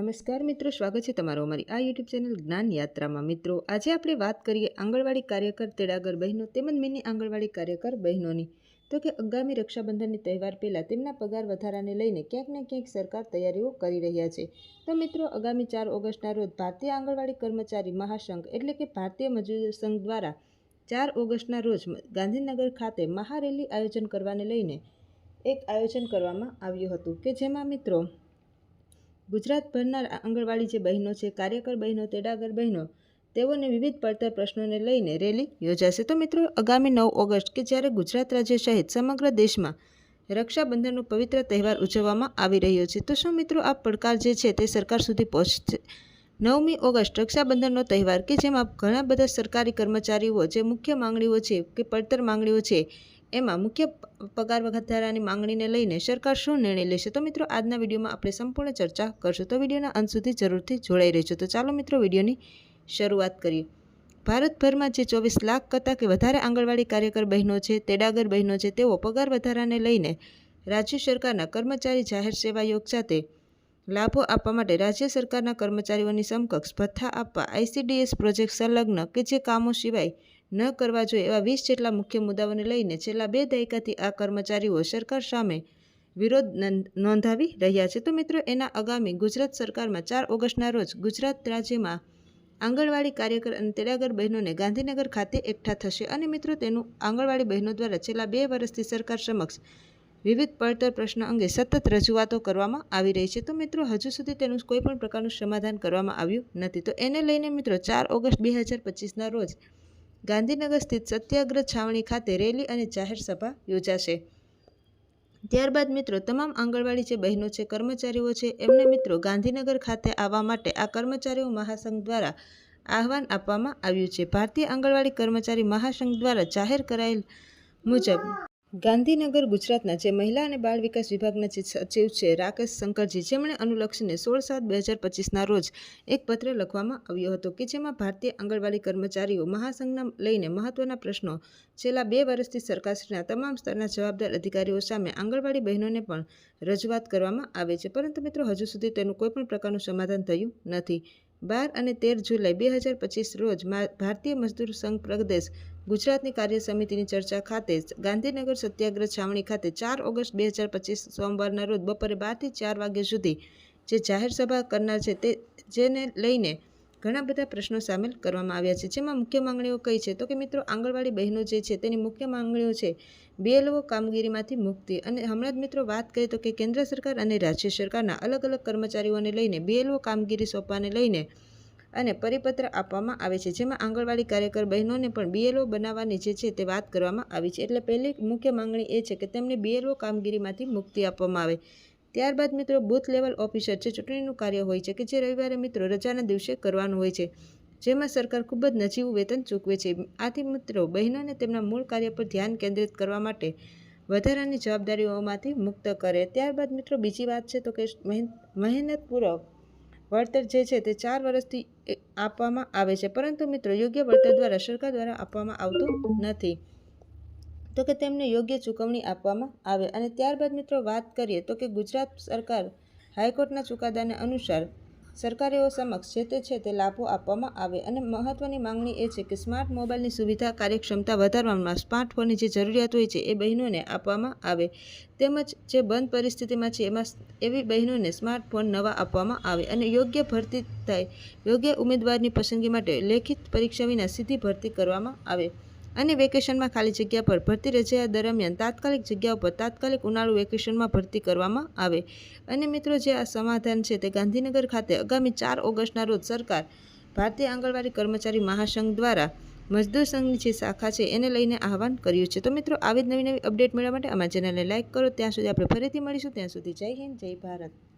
નમસ્કાર મિત્રો, સ્વાગત છે તમારો અમારી આ યુટ્યુબ ચેનલ જ્ઞાન યાત્રામાં. મિત્રો, આજે આપણે વાત કરીએ આંગણવાડી કાર્યકર તેડાગર બહેનો તેમજ મિની આંગણવાડી કાર્યકર બહેનોની. તો કે આગામી રક્ષાબંધનની તહેવાર પહેલાં તેમના પગાર વધારાને લઈને ક્યાંક ને ક્યાંક સરકાર તૈયારીઓ કરી રહ્યા છે. તો મિત્રો, આગામી ચાર ઓગસ્ટના રોજ ભારતીય આંગણવાડી કર્મચારી મહાસંઘ એટલે કે ભારતીય મજૂર સંઘ દ્વારા ચાર ઓગસ્ટના રોજ ગાંધીનગર ખાતે મહારેલી આયોજન કરવાને લઈને એક આયોજન કરવામાં આવ્યું હતું. કે જેમાં મિત્રો ગુજરાતભરના આંગણવાડી જે બહેનો છે, કાર્યકર બહેનો, તેડાગર બહેનો, તેઓને વિવિધ પડતર પ્રશ્નોને લઈને રેલી યોજાશે. તો મિત્રો, આગામી નવ ઓગસ્ટ કે જ્યારે ગુજરાત રાજ્ય સહિત સમગ્ર દેશમાં રક્ષાબંધનનો પવિત્ર તહેવાર ઉજવવામાં આવી રહ્યો છે, તો શું મિત્રો આ પડકાર જે છે તે સરકાર સુધી પહોંચશે? નવમી ઓગસ્ટ રક્ષાબંધનનો તહેવાર કે જેમાં ઘણા બધા સરકારી કર્મચારીઓ જે મુખ્ય માંગણીઓ છે કે પડતર માંગણીઓ છે એમાં મુખ્ય પગાર વધારાની માંગણીને લઈને સરકાર શું નિર્ણય લેશે? તો મિત્રો, આજના વિડીયોમાં આપણે સંપૂર્ણ ચર્ચા કરશું. તો વિડીયોના અંત સુધી જરૂરથી જોડાઈ રહેજો. તો ચાલો મિત્રો, વિડીયોની શરૂઆત કરીએ. ભારતભરમાં જે ચોવીસ લાખ કરતાં કે વધારે આંગણવાડી કાર્યકર બહેનો છે, તેડાગર બહેનો છે, તેઓ પગાર વધારાને લઈને રાજ્ય સરકારના કર્મચારી જાહેર સેવા યોગ સાથે લાભો આપવા માટે રાજ્ય સરકારના કર્મચારીઓની સમકક્ષ ભથ્થા આપવા આઈસીડીએસ પ્રોજેક્ટ સંલગ્ન કે જે કામો સિવાય ન કરવા જોઈએ એવા વીસ જેટલા મુખ્ય મુદ્દાઓને લઈને છેલ્લા બે દાયકાથી આ કર્મચારીઓ સરકાર સામે વિરોધ નોંધાવી રહ્યા છે. તો મિત્રો, એના આગામી ગુજરાત સરકારમાં ચાર ઓગસ્ટના રોજ ગુજરાત રાજ્યમાં આંગણવાડી કાર્યકર અને તેડાગર બહેનોને ગાંધીનગર ખાતે એકઠા થશે. અને મિત્રો, તેનું આંગણવાડી બહેનો દ્વારા છેલ્લા બે વર્ષથી સરકાર સમક્ષ વિવિધ પડતર પ્રશ્ન અંગે સતત રજૂઆતો કરવામાં આવી રહી છે. તો મિત્રો, હજુ સુધી તેનું કોઈ પણ પ્રકારનું સમાધાન કરવામાં આવ્યું નથી. તો એને લઈને મિત્રો, ચાર ઓગસ્ટ બે હજાર પચીસના રોજ ગાંધીનગર સ્થિત સત્યાગ્રહ છાવણી ખાતે રેલી અને જાહેર સભા યોજાશે. ત્યારબાદ મિત્રો, તમામ આંગણવાડી જે બહેનો છે, કર્મચારીઓ છે, એમને મિત્રો ગાંધીનગર ખાતે આવવા માટે આ કર્મચારીઓ મહાસંઘ દ્વારા આહવાન આપવામાં આવ્યું છે. ભારતીય આંગણવાડી કર્મચારી મહાસંઘ દ્વારા જાહેર કરાયેલ મુજબ ગાંધીનગર, ગુજરાતના જે મહિલા અને બાળ વિકાસ વિભાગના જે સચિવ છે, રાકેશ શંકરજી, જેમણે અનુલક્ષીને સોળ સાત બે હજાર પચીસના રોજ એક પત્ર લખવામાં આવ્યો હતો કે જેમાં ભારતીય આંગણવાડી કર્મચારીઓ મહાસંઘના લઈને મહત્વના પ્રશ્નો છેલ્લા બે વર્ષથી સરકારશ્રીના તમામ સ્તરના જવાબદાર અધિકારીઓ સામે આંગણવાડી બહેનોને પણ રજૂઆત કરવામાં આવે છે. પરંતુ મિત્રો, હજુ સુધી તેનું કોઈપણ પ્રકારનું સમાધાન થયું નથી. બાર અને તેર જુલાઈ બે હજાર પચીસ રોજ ભારતીય મજદૂર સંઘ પ્રદેશ ગુજરાતની કાર્ય સમિતિની ચર્ચા ખાતે ગાંધીનગર સત્યાગ્રહ છાવણી ખાતે ચાર ઓગસ્ટ બે હજાર પચીસ સોમવારના રોજ બપોરે બારથી ચાર વાગ્યા સુધી જે જાહેર સભા કરનાર છે તે જેને લઈને ઘણા બધા પ્રશ્નો સામેલ કરવામાં આવ્યા છે. જેમાં મુખ્ય માંગણીઓ કઈ છે? તો કે મિત્રો, આંગણવાડી બહેનો જે છે, તેની મુખ્ય માંગણીઓ છે બીએલઓ કામગીરીમાંથી મુક્તિ. અને હમણાં જ મિત્રો વાત કરીએ તો કે કેન્દ્ર સરકાર અને રાજ્ય સરકારના અલગ અલગ કર્મચારીઓને લઈને બીએલઓ કામગીરી સોંપવાને લઈને અને પરિપત્ર આપવામાં આવે છે. જેમાં આંગણવાડી કાર્યકર બહેનોને પણ બીએલઓ બનાવવાની જે છે તે વાત કરવામાં આવી છે. એટલે પહેલી મુખ્ય માંગણી એ છે કે તેમને બીએલઓ કામગીરીમાંથી મુક્તિ આપવામાં આવે. ત્યારબાદ મિત્રો બૂથ લેવલ ઓફિસર જે ચૂંટણીનું કાર્ય હોય છે કે જે રવિવારે મિત્રો રજાના દિવસે કરવાનું હોય છે, જેમાં સરકાર ખૂબ જ નજીવું વેતન ચૂકવે છે. આથી મિત્રો બહેનોને તેમના મૂળ કાર્ય પર ધ્યાન કેન્દ્રિત કરવા માટે વધારાની જવાબદારીઓમાંથી મુક્ત કરે. ત્યારબાદ મિત્રો બીજી વાત છે તો કે મહેનતપૂર્વક વળતર જે છે તે ચાર વર્ષથી આપવામાં આવે છે, પરંતુ મિત્રો યોગ્ય વળતર દ્વારા સરકાર દ્વારા આપવામાં આવતું નથી. તો કે તેમને યોગ્ય ચૂકવણી આપવામાં આવે. અને ત્યારબાદ મિત્રો વાત કરીએ તો કે ગુજરાત સરકાર હાઈકોર્ટના ચુકાદાને અનુસાર સરકારીઓ સમક્ષ જે તે છે તે લાભો આપવામાં આવે. અને મહત્ત્વની માંગણી એ છે કે સ્માર્ટ મોબાઈલની સુવિધા કાર્યક્ષમતા વધારવામાં સ્માર્ટફોનની જે જરૂરિયાત હોય છે એ બહેનોને આપવામાં આવે. તેમજ જે બંધ પરિસ્થિતિમાં છે એમાં એવી બહેનોને સ્માર્ટફોન નવા આપવામાં આવે અને યોગ્ય ભરતી થાય, યોગ્ય ઉમેદવારની પસંદગી માટે લેખિત પરીક્ષા વિના સીધી ભરતી કરવામાં આવે. અને વેકેશનમાં ખાલી જગ્યા પર ભરતી રજા દરમિયાન તાત્કાલિક જગ્યાઓ પર તાત્કાલિક ઉનાળુ વેકેશનમાં ભરતી કરવામાં આવે. અને મિત્રો, જે આ સમાધાન છે તે ગાંધીનગર ખાતે આગામી ચાર ઓગસ્ટના રોજ સરકાર, ભારતીય આંગણવાડી કર્મચારી મહાસંઘ દ્વારા મજદૂર સંઘની જે શાખા છે એને લઈને આહવાન કર્યું છે. તો મિત્રો, આવી જ નવી નવી અપડેટ મેળવવા માટે અમારા ચેનલને લાઇક કરો. ત્યાં સુધી આપણે ફરીથી મળીશું. ત્યાં સુધી જય હિન્દ, જય ભારત.